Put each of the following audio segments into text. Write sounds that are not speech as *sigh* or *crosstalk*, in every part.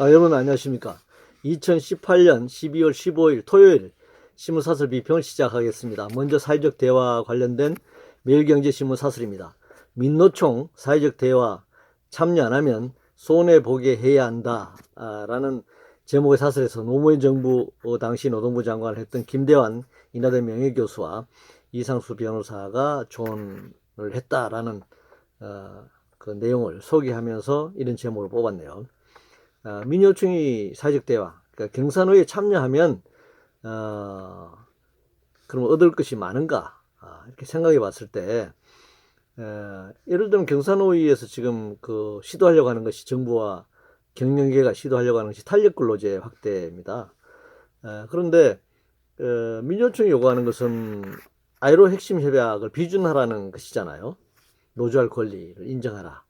아, 여러분 안녕하십니까. 2018년 12월 15일 토요일 신문사설 비평을 시작하겠습니다. 먼저 사회적 대화 관련된 매일경제신문 사설입니다. 민노총 사회적 대화 참여 안 하면 손해보게 해야 한다. 아, 라는 제목의 사설에서 노무현 정부 어, 당시 노동부 장관을 했던 김대환 인하대 명예교수와 이상수 변호사가 조언을 했다라는 어, 그 내용을 소개하면서 이런 제목을 뽑았네요. 어, 민요총이 사회적 대화, 그러니까 경산호에 참여하면 어, 그럼 얻을 것이 많은가 아, 이렇게 생각해 봤을 때 에, 예를 들면 경산호위에서 지금 그 시도하려고 하는 것이 정부와 경영계가 시도하려고 하는 것이 탄력근로제 확대입니다. 에, 그런데 어, 민요총이 요구하는 것은 아이로 핵심 협약을 비준하라는 것이잖아요. 노조할 권리를 인정하라.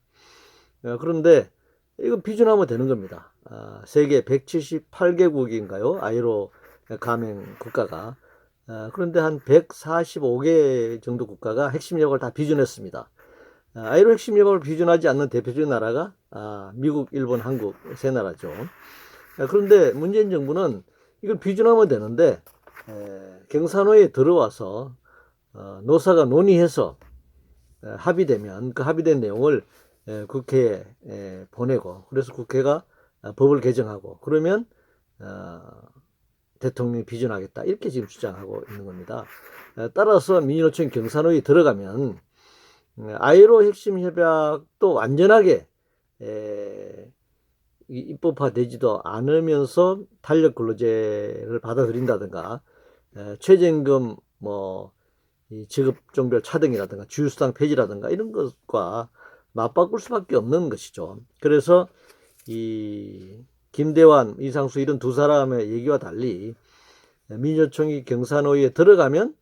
어, 그런데 이거 비준하면 되는 겁니다. 아, 세계 178개국인가요? 아이로 가맹 국가가. 아, 그런데 한 145개 정도 국가가 핵심 협약을 다 비준했습니다. 아, 아이로 핵심 협약을 비준하지 않는 대표적인 나라가 아, 미국, 일본, 한국 세 나라죠. 아, 그런데 문재인 정부는 이걸 비준하면 되는데 에, 경산호에 들어와서 어, 노사가 논의해서 에, 합의되면 그 합의된 내용을 에, 국회에 에, 보내고 그래서 국회가 아, 법을 개정하고 그러면 어, 대통령이 비준하겠다 이렇게 지금 주장하고 있는 겁니다. 에, 따라서 민주노총 경산호에 들어가면 음, 아이로 핵심 협약도 완전하게 에, 이- 입법화되지도 않으면서 탄력 근로제를 받아들인다든가 에, 최저임금 뭐이 직업종별 차등이라든가 주휴수당 폐지라든가 이런 것과 맞바꿀 수밖에 없는 것이죠. 그래서 이 김대환, 이상수 이런 두 사람의 얘기와 달리 민주총이 경산호위에 들어가면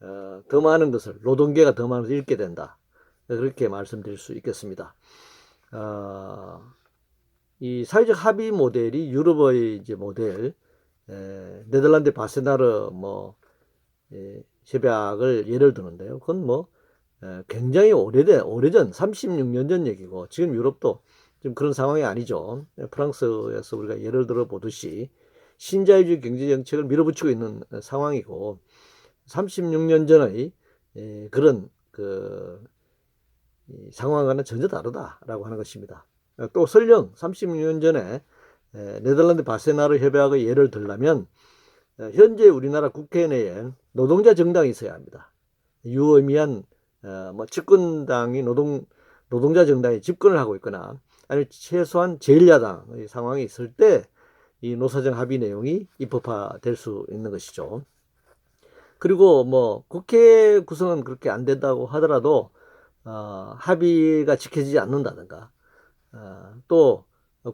어, 더 많은 것을 노동계가 더 많은 것을 잃게 된다. 그렇게 말씀드릴 수 있겠습니다. 어, 이 사회적 합의 모델이 유럽의 이제 모델, 에, 네덜란드 바세나르 뭐 예, 협약을 예를 드는데요. 그건 뭐 에, 굉장히 오래된 오래전 36년 전 얘기고 지금 유럽도 지금 그런 상황이 아니죠. 프랑스에서 우리가 예를 들어 보듯이 신자유주의 경제 정책을 밀어붙이고 있는 상황이고 36년 전의 에, 그런 그이 상황과는 전혀 다르다라고 하는 것입니다. 또 설령 36년 전에 에, 네덜란드 바세나르 협약의 예를 들라면 어, 현재 우리나라 국회 내에 노동자 정당이 있어야 합니다. 유의미한 어, 뭐 집권당이 노동 노동자 정당이 집권을 하고 있거나 아니면 최소한 제1야당의 상황이 있을 때 이 노사정 합의 내용이 입법화될 수 있는 것이죠. 그리고 뭐 국회 구성은 그렇게 안 된다고 하더라도 어, 합의가 지켜지지 않는다든가 어, 또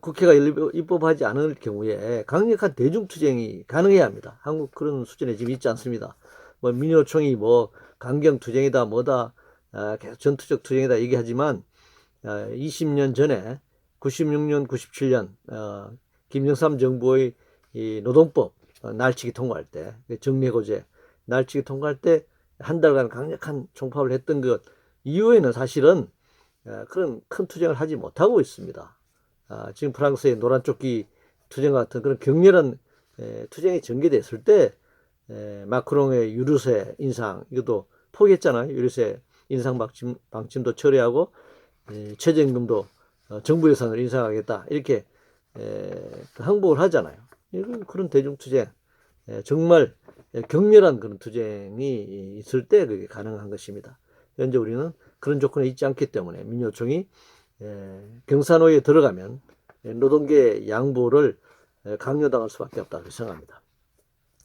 국회가 일- 입법하지 않을 경우에 강력한 대중투쟁이 가능해야 합니다. 한국 그런 수준에 지금 있지 않습니다. 뭐 민요총이 뭐 강경투쟁이다 뭐다 아, 계속 전투적 투쟁이다 얘기하지만 아, 20년 전에 96년 97년 어, 김정삼 정부의 이 노동법 어, 날치기 통과할 때 정례고제 날치기 통과할 때 한 달간 강력한 총파업을 했던 것 이후에는 사실은 어, 그런 큰 투쟁을 하지 못하고 있습니다. 아, 지금 프랑스의 노란조끼 투쟁 같은 그런 격렬한 에, 투쟁이 전개됐을 때 에, 마크롱의 유류세 인상 이것도 포기했잖아요. 유류세 인상 방침, 방침도 처리하고 에, 최저임금도 어, 정부 예산을 인상하겠다 이렇게 에, 그 항복을 하잖아요. 이런 그런 대중 투쟁 에, 정말 에, 격렬한 그런 투쟁이 있을 때 그게 가능한 것입니다. 현재 우리는 그런 조건에 있지 않기 때문에 민요총이 에, 경산호에 들어가면 에, 노동계 양보를 에, 강요당할 수밖에 없다고 생각합니다.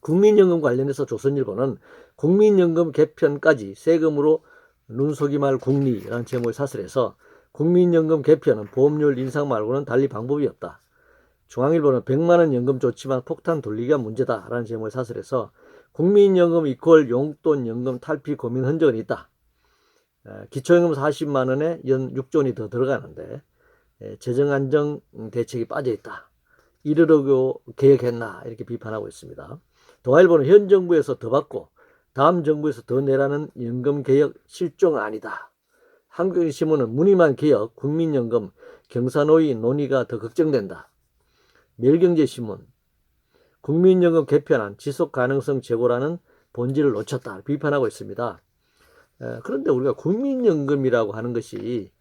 국민연금 관련해서 조선일보는 국민연금 개편까지 세금으로 눈속이 말 국리라는 제목의 사설에서 국민연금 개편은 보험료율 인상 말고는 달리 방법이 없다. 중앙일보는 100만원 연금 좋지만 폭탄 돌리기가 문제다 라는 제목의 사설에서 국민연금 이퀄 용돈 연금 탈피 고민 흔적은 있다. 에, 기초연금 40만 원에 연 6조 원이 더 들어가는데 에, 재정 안정 대책이 빠져 있다. 이르려고 계획했나 이렇게 비판하고 있습니다. 동아일보는 현 정부에서 더 받고 다음 정부에서 더 내라는 연금 개혁 실종 아니다. 한국신문은 무늬만 개혁 국민연금 경산호위 논의가 더 걱정된다. 매일경제신문 국민연금 개편안 지속 가능성 제고라는 본질을 놓쳤다 비판하고 있습니다. 에, 그런데 우리가 국민연금이라고 하는 것이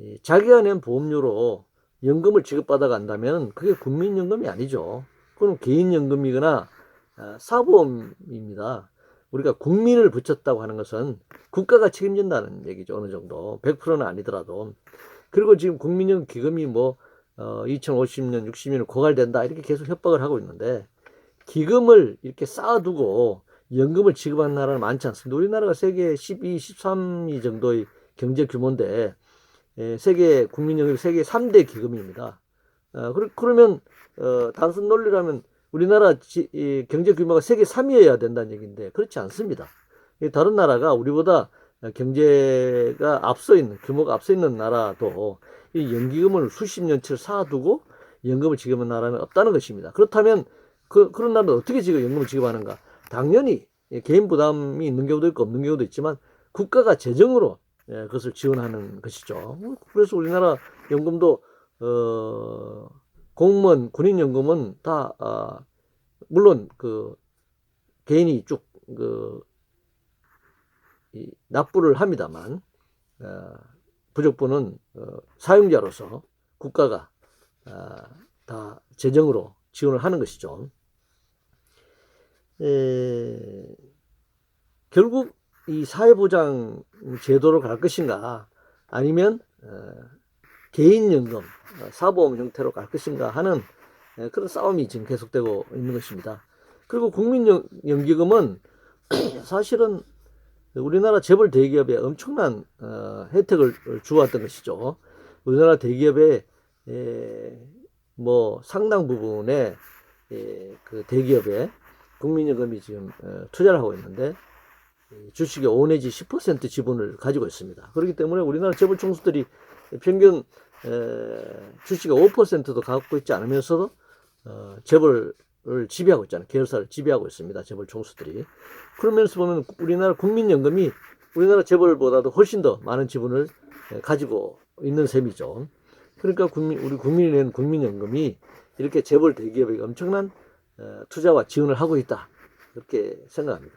이 자기가 낸 보험료로 연금을 지급받아 간다면 그게 국민연금이 아니죠. 그건 개인연금이거나 아, 사보험입니다. 우리가 국민을 붙였다고 하는 것은 국가가 책임진다는 얘기죠. 어느 정도. 100%는 아니더라도. 그리고 지금 국민연금 기금이 뭐, 어, 2050년, 60년을 고갈된다. 이렇게 계속 협박을 하고 있는데, 기금을 이렇게 쌓아두고 연금을 지급하는 나라는 많지 않습니다. 우리나라가 세계 12, 13위 정도의 경제 규모인데, 예, 세계 국민연금 세계 3대 기금입니다. 어, 그러, 그러면, 어, 단순 논리라면 우리나라 지, 이 경제 규모가 세계 3위여야 된다는 얘기인데 그렇지 않습니다. 이 다른 나라가 우리보다 경제가 앞서 있는 규모가 앞서 있는 나라도 이 연기금을 수십 년치를 쌓아두고 연금을 지급하는 나라는 없다는 것입니다. 그렇다면 그, 그런 나라는 어떻게 지금 연금을 지급하는가? 당연히 개인 부담이 있는 경우도 있고 없는 경우도 있지만 국가가 재정으로 예, 그것을 지원하는 것이죠. 그래서 우리나라 연금도 어, 공무원 군인연금은 다 아, 물론 그 개인이 쭉그 납부를 합니다만 어, 부족분은 어, 사용자로서 국가가 아, 다 재정으로 지원을 하는 것이죠. 에, 결국 이 사회보장 제도로 갈 것인가 아니면 어, 개인연금, 어, 사보험 형태로 갈 것인가 하는 에, 그런 싸움이 지금 계속되고 있는 것입니다. 그리고 국민연기금은 *clears throat* 사실은 우리나라 재벌 대기업에 엄청난 어, 혜택을 주었던 것이죠. 우리나라 대기업의 에, 뭐 상당 부분의 에, 그 대기업에 국민연금이 지금 어, 투자를 하고 있는데 주식의 5 내지 10% 지분을 가지고 있습니다. 그렇기 때문에 우리나라 재벌 총수들이 평균 에, 주식의 5%도 갖고 있지 않으면서도 어, 재벌을 지배하고 있잖아요. 계열사를 지배하고 있습니다. 재벌 총수들이. 그러면서 보면 우리나라 국민연금이 우리나라 재벌보다도 훨씬 더 많은 지분을 에, 가지고 있는 셈이죠. 그러니까 국민, 우리 국민이 낸 국민연금이 이렇게 재벌 대기업에게 엄청난 어, 투자와 지원을 하고 있다. 이렇게 생각합니다.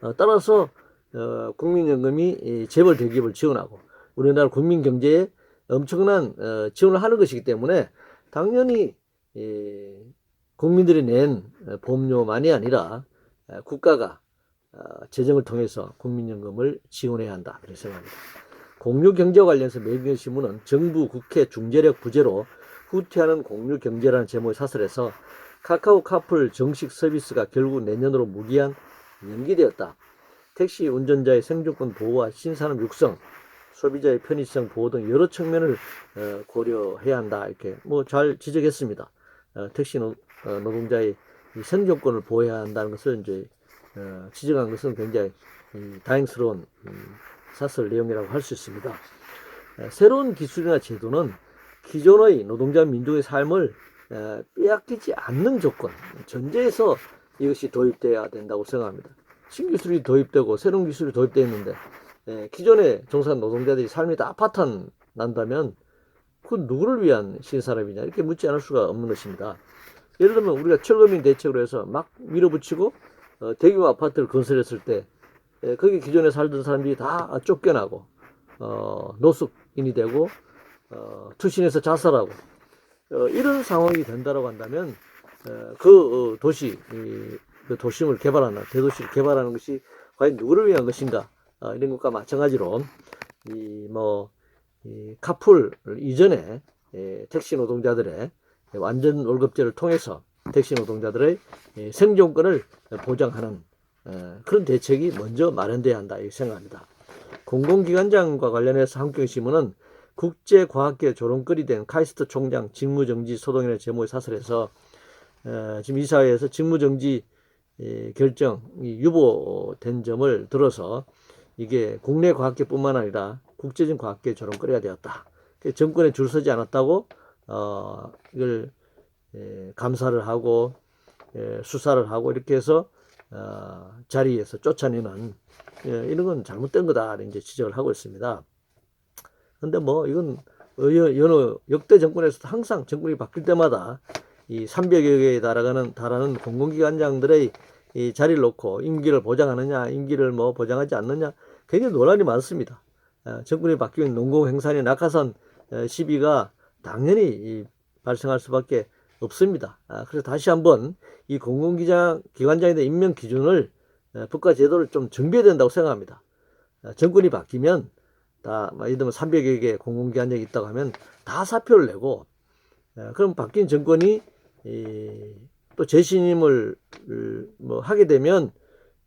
어, 따라서 어, 국민연금이 이 재벌 대기업을 지원하고 우리나라 국민 경제에 엄청난 어, 지원을 하는 것이기 때문에 당연히 이 국민들이 낸 보험료만이 아니라 어, 국가가 어, 재정을 통해서 국민연금을 지원해야 한다. 그렇게 생각합니다. 공유경제 관련해서 매일경제신문은 정부 국회 중재력 부재로 후퇴하는 공유경제라는 제목의 사설에서 카카오 카풀 정식 서비스가 결국 내년으로 무기한 연기되었다. 택시 운전자의 생존권 보호와 신산업 육성, 소비자의 편의성 보호 등 여러 측면을 어, 고려해야 한다. 이렇게 뭐 잘 지적했습니다. 어, 택시 노, 어, 노동자의 생존권을 보호해야 한다는 것을 이제 지적한 것은 굉장히 다행스러운 음, 사설 내용이라고 할 수 있습니다. 새로운 기술이나 제도는 기존의 노동자 민족의 삶을 빼앗기지 않는 조건, 전제에서 이것이 도입돼야 된다고 생각합니다. 신기술이 도입되고 새로운 기술이 도입되어 예, 기존에 종사한 노동자들이 삶이 다 파탄 난다면 그 누구를 위한 신사람이냐 이렇게 묻지 않을 수가 없는 것입니다. 예를 들면 우리가 철거민 대책으로 해서 막 밀어붙이고 어, 대규모 아파트를 건설했을 때 예, 거기 기존에 살던 사람들이 다 쫓겨나고 어, 노숙인이 되고 어, 투신해서 자살하고 어, 이런 상황이 된다고 한다면 어, 그 어, 도시 이, 그 도심을 개발하는 대도시를 개발하는 것이 과연 누구를 위한 것인가 어, 이런 것과 마찬가지로 이 뭐 이 카풀 이전에 예, 택시 노동자들의 완전 월급제를 통해서 택시 노동자들의 예, 생존권을 보장하는 어, 그런 대책이 먼저 마련돼야 한다 이 생각합니다. 공공기관장과 관련해서 한국경신문은 국제과학계 조롱거리 된 카이스트 총장 직무정지 소동이라는 제목의 사설에서 어, 지금 이사회에서 직무정지 예, 결정이 유보된 점을 들어서 이게 국내 과학계뿐만 아니라 국제적 과학계 조롱거리가 되었다. 정권에 줄 서지 않았다고 어, 이걸 예, 감사를 하고 예, 수사를 하고 이렇게 해서 어, 자리에서 쫓아내는 예, 이런 건 잘못된 거다 이제 지적을 하고 있습니다. 근데 뭐 이건 여- 여느 역대 정권에서도 항상 정권이 바뀔 때마다 이 300여 개에 달하는 달하는 공공기관장들의 이 자리를 놓고 임기를 보장하느냐, 임기를 뭐 보장하지 않느냐 굉장히 논란이 많습니다. 어, 정권이 바뀌면 농공 행산의 낙하산 어, 시비가 당연히 이 발생할 수밖에 없습니다. 아, 그래서 다시 한번 이 공공기관 기관장에 대한 임명 기준을 어, 법과 제도를 좀 정비해야 된다고 생각합니다. 어, 정권이 바뀌면 다, 뭐 예를 들면 300여 개 공공기관장이 있다고 하면 다 사표를 내고, 어, 그럼 바뀐 정권이 이, 또 재신임을 을, 뭐 하게 되면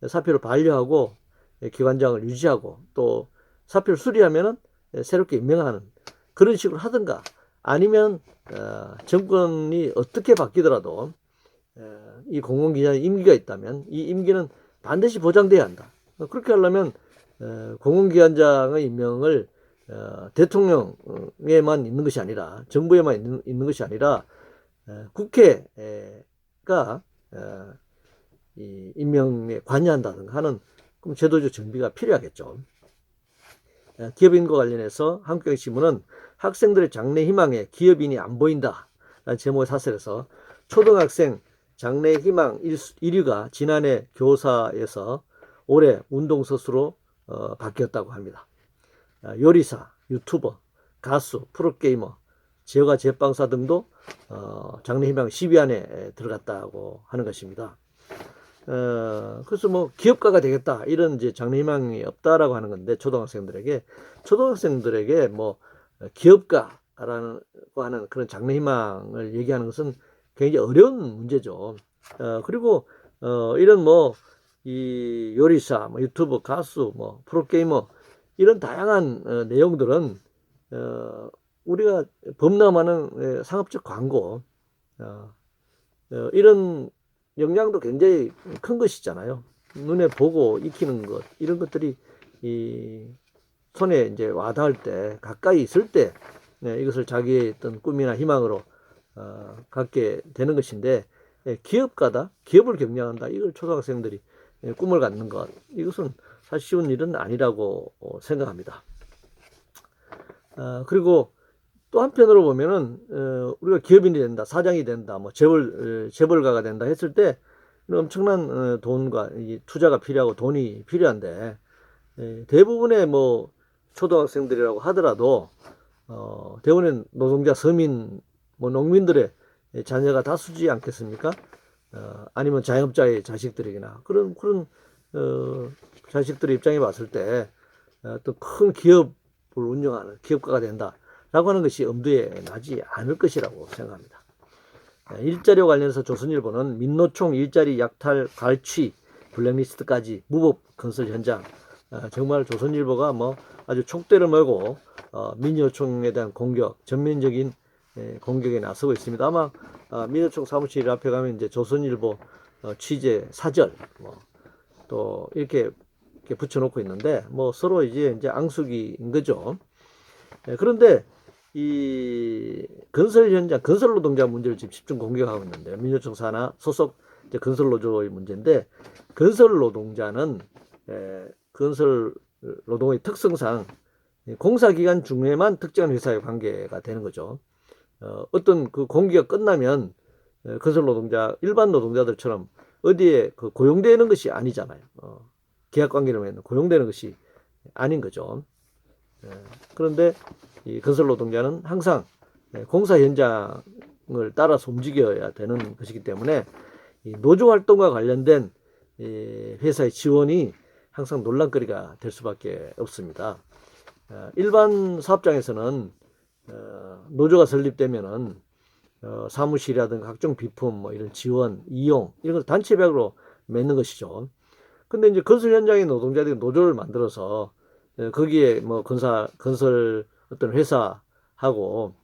사표를 반려하고 예, 기관장을 유지하고 또 사표를 수리하면은 예, 새롭게 임명하는 그런 식으로 하든가 아니면 어, 정권이 어떻게 바뀌더라도 어, 이 공공기관의 임기가 있다면 이 임기는 반드시 보장돼야 한다. 어, 그렇게 하려면 어, 공공기관장의 임명을 어, 대통령에만 있는 것이 아니라 정부에만 있는, 것이 아니라 어, 국회 가 어, 이 임명에 관여한다든가 하는 그럼 제도적 정비가 필요하겠죠. 어, 기업인과 관련해서 한국경신문은 학생들의 장래 희망에 기업인이 안 보인다. 라는 제목의 사설에서 초등학생 장래 희망 1위가 지난해 교사에서 올해 운동선수로 어, 바뀌었다고 합니다. 아, 요리사, 유튜버, 가수, 프로게이머, 제과 제빵사 등도 어, 장래 희망 10위 안에 들어갔다고 하는 것입니다. 어, 그래서 뭐 기업가가 되겠다 이런 이제 장래 희망이 없다라고 하는 건데 초등학생들에게 초등학생들에게 뭐 기업가라는 거 하는 그런 장래 희망을 얘기하는 것은 굉장히 어려운 문제죠. 어, 그리고 어, 이런 뭐 이 요리사, 뭐 유튜브, 가수, 뭐 프로게이머 이런 다양한 어, 내용들은 어, 우리가 범람하는 예, 상업적 광고 어, 어, 이런 영향도 굉장히 큰 것이잖아요. 눈에 보고 익히는 것 이런 것들이 이 손에 이제 와닿을 때 가까이 있을 때 네, 이것을 자기의 어떤 꿈이나 희망으로 어, 갖게 되는 것인데 예, 기업가다 기업을 경영한다 이걸 초등학생들이 예, 꿈을 갖는 것 이것은 사실 쉬운 일은 아니라고 어, 생각합니다. 어, 그리고 또 한편으로 보면은 어, 우리가 기업인이 된다, 사장이 된다, 뭐 재벌 어, 재벌가가 된다 했을 때 엄청난 어, 돈과 이 투자가 필요하고 돈이 필요한데 예, 대부분의 뭐 초등학생들이라고 하더라도 어, 대부분의 노동자, 서민, 뭐 농민들의 자녀가 다수지 않겠습니까? 어, 아니면 자영업자의 자식들이나 그런 그런 어, 자식들의 입장에 봤을 때 어떤 큰 기업을 운영하는 기업가가 된다 라고 하는 것이 엄두에 나지 않을 것이라고 생각합니다. 예, 일자리와 관련해서 조선일보는 민노총 일자리 약탈 갈취 블랙리스트까지 무법 건설 현장 어, 정말 조선일보가 뭐 아주 촉대를 메고 어, 민노총에 대한 공격 전면적인 예, 공격에 나서고 있습니다. 아마 아, 민노총 사무실 앞에 가면 이제 조선일보 어, 취재 사절 뭐 또 이렇게, 이렇게 붙여놓고 있는데 뭐 서로 이제 이제 앙숙이인 거죠. 예, 그런데 이 건설 현장 건설 노동자 문제를 지금 집중 공격하고 있는데 민노총 산하 소속 이제 건설 노조의 문제인데 건설 노동자는 에, 건설 노동의 특성상 공사 기간 중에만 특정한 회사의 관계가 되는 거죠. 어, 어떤 그 공기가 끝나면 에, 건설 노동자 일반 노동자들처럼 어디에 그 고용되는 것이 아니잖아요. 어, 계약 관계로 맺는 고용되는 것이 아닌 거죠. 에, 그런데 이 건설 노동자는 항상 예, 공사 현장을 따라서 움직여야 되는 것이기 때문에 이 노조 활동과 관련된 이 회사의 지원이 항상 논란거리가 될 수밖에 없습니다. 어, 일반 사업장에서는 어, 노조가 설립되면은 어, 사무실이라든가 각종 비품 뭐 이런 지원, 이용 이런 걸 단체 계약으로 맺는 것이죠. 근데 이제 건설 현장의 노동자들이 노조를 만들어서 어, 거기에 뭐 건사 건설 어떤 회사하고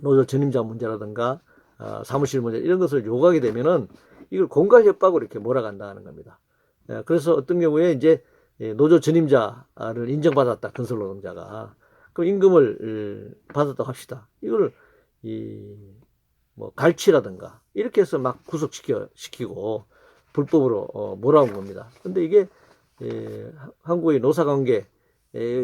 노조 전임자 문제라든가 어, 사무실 문제 이런 것을 요구하게 되면은 이걸 공갈 협박으로 이렇게 몰아간다는 겁니다. 예, 그래서 어떤 경우에 이제 예, 노조 전임자를 인정받았다 건설 노동자가 그 임금을 어, 받았다고 합시다. 이걸 이뭐 갈치라든가 이렇게 해서 막 구속시켜 시키고 불법으로 어, 몰아온 겁니다. 근데 이게 예, 한국의 노사관계 의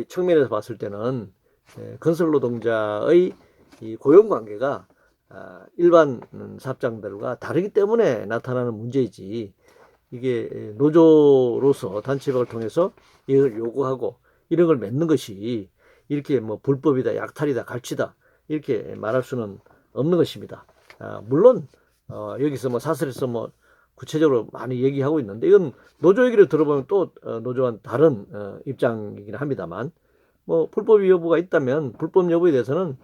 측면에서 봤을 때는 에, 건설 노동자의 이 고용 관계가 아, 일반 사업장들과 다르기 때문에 나타나는 문제이지 이게 노조로서 단체박을 통해서 이걸 요구하고 이런 걸 맺는 것이 이렇게 뭐 불법이다, 약탈이다, 갈취다 이렇게 말할 수는 없는 것입니다. 아, 물론 어, 여기서 뭐 사설에서 뭐 구체적으로 많이 얘기하고 있는데 이건 노조 얘기를 들어보면 또 어, 노조와는 다른 어, 입장이긴 합니다만 뭐 불법 여부가 있다면 불법 여부에 대해서는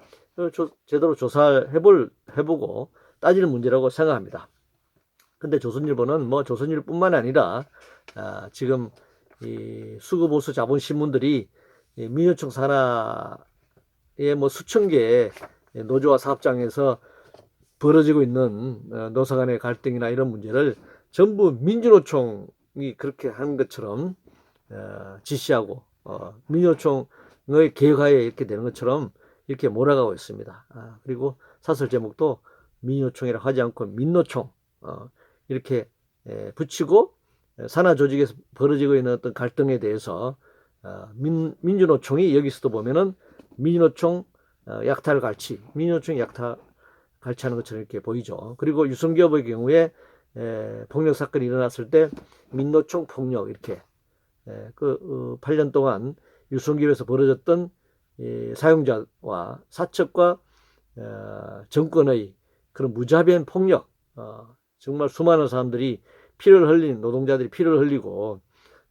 제대로 조사를 해볼 해보고 따질 문제라고 생각합니다. 근데 조선일보는 뭐 조선일보뿐만 아니라 아, 지금 이 수구보수 자본 신문들이 이 민요청 산하의 뭐 수천 개의 노조와 사업장에서 벌어지고 있는 어, 노사 간의 갈등이나 이런 문제를 전부 민주노총이 그렇게 한 것처럼 어, 지시하고 어, 민주노총의 개혁하에 이렇게 되는 것처럼 이렇게 몰아가고 있습니다. 아, 그리고 사설 제목도 민주노총이라 하지 않고 민노총 어, 이렇게 에, 붙이고 산하 조직에서 벌어지고 있는 어떤 갈등에 대해서 어, 민, 민주노총이 여기서도 보면은 민주노총 어, 약탈 갈취, 민주노총 약탈 갈취하는 것처럼 이렇게 보이죠. 그리고 유성기업의 경우에 에, 폭력 사건이 일어났을 때 민노총 폭력 이렇게 에, 그 어, 8년 동안 유성기업에서 벌어졌던 이, 사용자와 사측과 어, 정권의 그런 무자비한 폭력, 어, 정말 수많은 사람들이 피를 흘린 노동자들이 피를 흘리고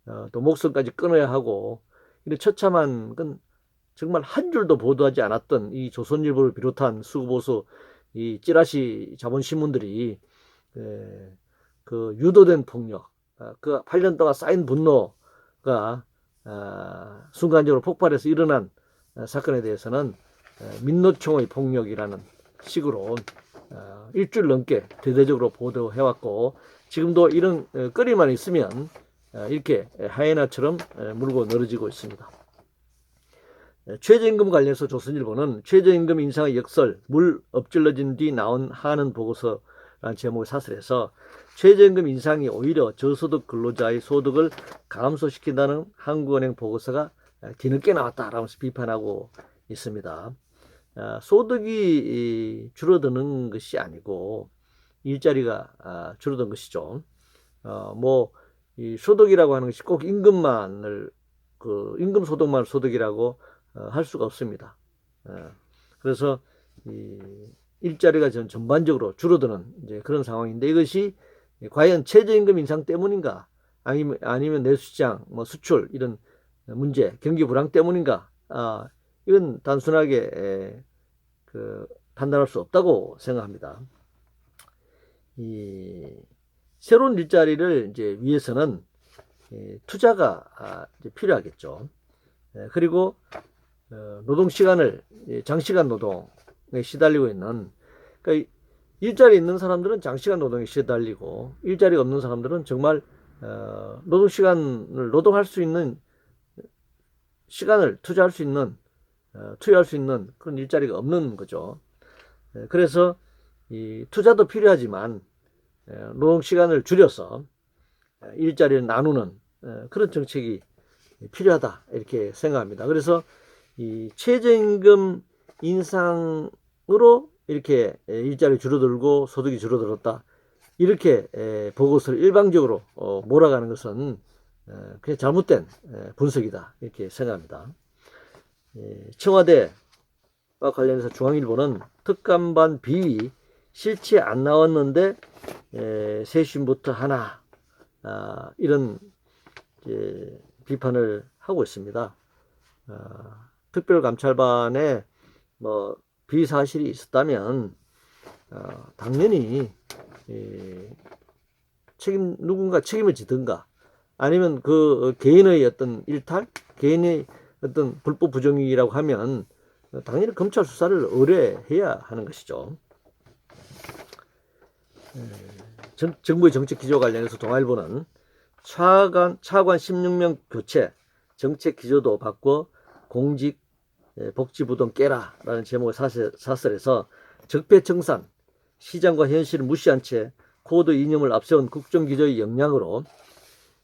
어, 또 목숨까지 끊어야 하고 이런 처참한 건 정말 한 줄도 보도하지 않았던 이 조선일보를 비롯한 수구보수 이 찌라시 자본신문들이 에, 그 유도된 폭력, 아, 그 8년 동안 쌓인 분노가 아, 순간적으로 폭발해서 일어난 아, 사건에 대해서는 에, 민노총의 폭력이라는 식으로 어, 일주일 넘게 대대적으로 보도해왔고 지금도 이런 어, 거리만 있으면 어, 이렇게 하이에나처럼 에, 물고 늘어지고 있습니다. 에, 최저임금 관련해서 조선일보는 최저임금 인상의 역설 물 엎질러진 뒤 나온 하는 보고서라는 제목을 사설해서 최저임금 인상이 오히려 저소득 근로자의 소득을 감소시킨다는 한국은행 보고서가 에, 뒤늦게 나왔다라면서 비판하고 있습니다. 아, 소득이 이, 줄어드는 것이 아니고 일자리가 아, 줄어든 것이죠. 어, 뭐, 이 소득이라고 하는 것이 꼭 임금만을, 그, 임금 소득만 소득이라고 어, 할 수가 없습니다. 어, 그래서 이 일자리가 전 전반적으로 줄어드는 이제 그런 상황인데 이것이 과연 최저임금 인상 때문인가 아니면, 아니면 내수시장, 뭐 수출 이런 문제, 경기 불황 때문인가 아, 이건 단순하게 에, 그 판단할 수 없다고 생각합니다. 이 새로운 일자리를 이제 위해서는 이 투자가 아, 이제 필요하겠죠. 에, 그리고 어, 노동 시간을 이 장시간 노동에 시달리고 있는 그러니까 일자리 있는 사람들은 장시간 노동에 시달리고 일자리가 없는 사람들은 정말 어, 노동 시간을 노동할 수 있는 시간을 투자할 수 있는 어, 투여할 수 있는 그런 일자리가 없는 거죠. 에, 그래서 이 투자도 필요하지만 에, 노동 시간을 줄여서 에, 일자리를 나누는 에, 그런 정책이 필요하다 이렇게 생각합니다. 그래서 이 최저임금 인상으로 이렇게 에, 일자리 줄어들고 소득이 줄어들었다 이렇게 에, 보고서를 일방적으로 어, 몰아가는 것은 에, 그냥 잘못된 에, 분석이다 이렇게 생각합니다. 예, 청와대와 관련해서 중앙일보는 특감반 비위 실체 안 나왔는데 에, 세심부터 하나 아, 이런 이제 비판을 하고 있습니다. 아, 특별감찰반에 뭐 비사실이 있었다면 어, 당연히 예, 책임 누군가 책임을 지든가 아니면 그 개인의 어떤 일탈 개인의 어떤 불법 부정이라고 하면 당연히 검찰 수사를 의뢰해야 하는 것이죠. 정, 정부의 정책 기조 관련해서 동아일보는 차관, 차관 16명 교체, 정책 기조도 바꿔 공직 예, 복지부동 깨라라는 제목의 사설, 사설 에서 적폐청산, 시장과 현실을 무시한 채 코드 이념을 앞세운 국정기조의 역량으로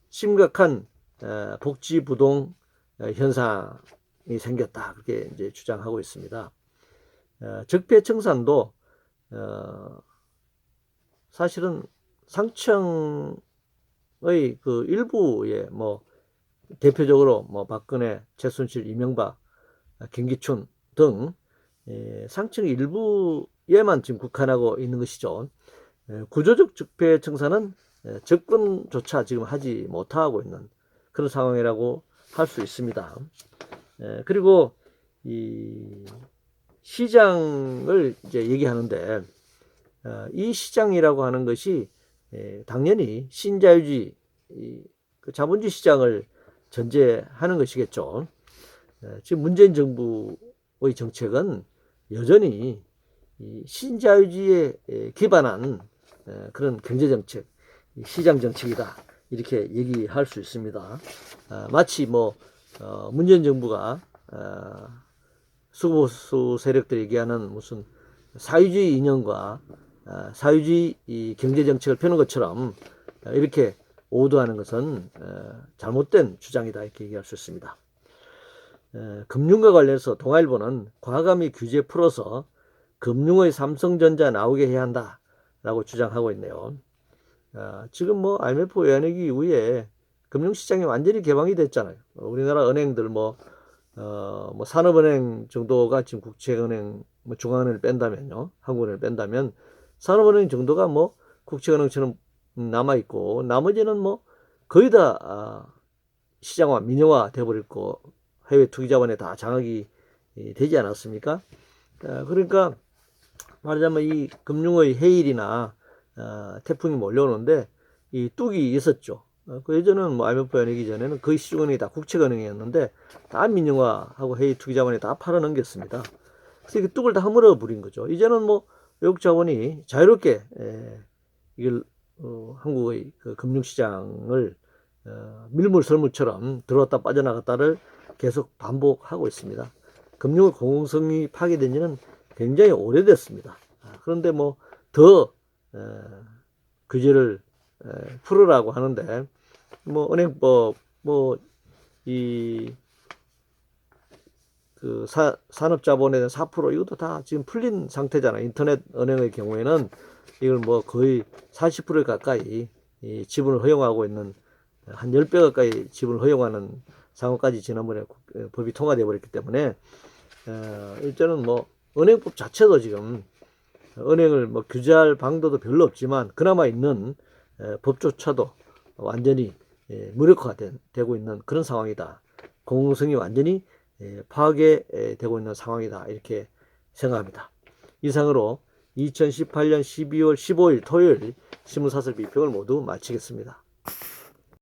심각한 복지부동 어, 현상을 생겼다 그렇게 이제 주장하고 있습니다. 어, 적폐청산도 어, 사실은 상청의 그 일부에 뭐 대표적으로 뭐 박근혜, 최순실, 이명박, 김기춘 등 예, 상층 일부에만 지금 국한하고 있는 것이죠. 예, 구조적 적폐 청산은 예, 접근조차 지금 하지 못하고 있는 그런 상황이라고 할 수 있습니다. 예, 그리고 이 시장을 이제 얘기하는데 어, 이 시장이라고 하는 것이 예, 당연히 신자유주의 이, 그 자본주의 시장을 전제하는 것이겠죠. 예, 지금 문재인 정부의 정책은 여전히 이 신자유주의에 에, 기반한 에, 그런 경제 정책, 이 시장 정책이다 이렇게 얘기할 수 있습니다. 아, 마치 뭐 어, 문재인 정부가 어, 수보수 세력들이 얘기하는 무슨 사회주의 이념과 어, 사회주의 이 경제 정책을 펴는 것처럼 어, 이렇게 오도하는 것은 어, 잘못된 주장이다 이렇게 얘기할 수 있습니다. 에, 금융과 관련해서 동아일보는 과감히 규제 풀어서 금융의 삼성전자 나오게 해야 한다라고 주장하고 있네요. 아, 지금 뭐 IMF 외환위기 이후에 금융시장이 완전히 개방이 됐잖아요. 어, 우리나라 은행들 뭐, 어, 뭐 산업은행 정도가 지금 국채은행, 뭐 중앙은행을 뺀다면요. 한국은행을 뺀다면 산업은행 정도가 뭐 국채은행처럼 남아있고 나머지는 뭐 거의 다 아, 시장화, 민영화 돼버릴 거 해외 투기 자본에 다 장악이 이, 되지 않았습니까? 아, 그러니까 말하자면 이 금융의 해일이나 어, 태풍이 몰려오는데 이 뚝이 있었죠. 어, 그 예전은 뭐 IMF 연이기 전에는 거의 시중은행이 다 국채은행이었는데 다 민영화하고 해외 투기 자본에 다 팔아넘겼습니다. 그래서 이 뚝을 다 허물어 버린 거죠. 이제는 뭐 외국 자본이 자유롭게 에, 이걸 어, 한국의 그 금융시장을 어, 밀물설물처럼 들어왔다 빠져나갔다를 계속 반복하고 있습니다. 금융의 공공성이 파괴된 지는 굉장히 오래됐습니다. 아, 그런데 뭐 더 규제를 에, 풀으라고 하는데 뭐 은행법 뭐이 그 사, 산업자본에 대한 4% 이것도 다 지금 풀린 상태잖아요. 인터넷 은행의 경우에는 이걸 뭐 거의 40% 가까이 이 지분을 허용하고 있는 한 10배 가까이 지분을 허용하는 상황까지 지난번에 국- 법이 통과되어 버렸기 때문에 어, 일단은 뭐 은행법 자체도 지금 은행을 뭐 규제할 방도도 별로 없지만 그나마 있는 에, 법조차도 완전히 예, 무력화되고 있는 그런 상황이다. 공공성이 완전히 예, 파괴되고 있는 상황이다. 이렇게 생각합니다. 이상으로 2018년 12월 15일 토요일 신문사설 비평을 모두 마치겠습니다.